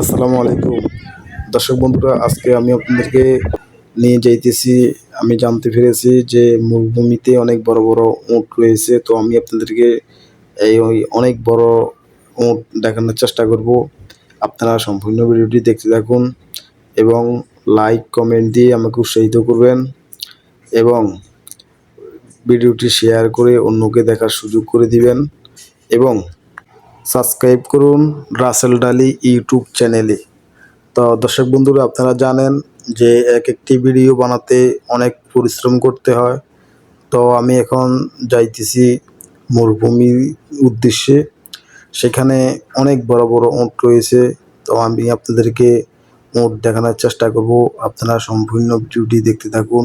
আসসালামু আলাইকুম। দর্শক বন্ধুরা, আজকে আমি আপনাদেরকে নিয়ে যাইতেছি, আমি জানতে পেরেছি যে মরুভূমিতে অনেক বড় বড় উঁট রয়েছে। তো আমি আপনাদেরকে এই ওই অনেক বড় উট দেখানোর চেষ্টা করব। আপনারা সম্পূর্ণ ভিডিওটি দেখতে থাকুন এবং লাইক কমেন্ট দিয়ে আমাকে উৎসাহিত করবেন এবং ভিডিওটি শেয়ার করে অন্যকে দেখার সুযোগ করে দিবেন এবং সাবস্ক্রাইব করুন রাসেল ডালি ইউটিউব চ্যানেলে। তো দর্শক বন্ধুরা, আপনারা জানেন যে এক একটি ভিডিও বানাতে অনেক পরিশ্রম করতে হয়। তো আমি এখন যাইতেছি মরুভূমির উদ্দেশ্যে। সেখানে অনেক বড় বড় উট রয়েছে। তো আমি আপনাদেরকে উট দেখানোর চেষ্টা করব। আপনারা সম্পূর্ণ ভিডিওটি দেখতে থাকুন।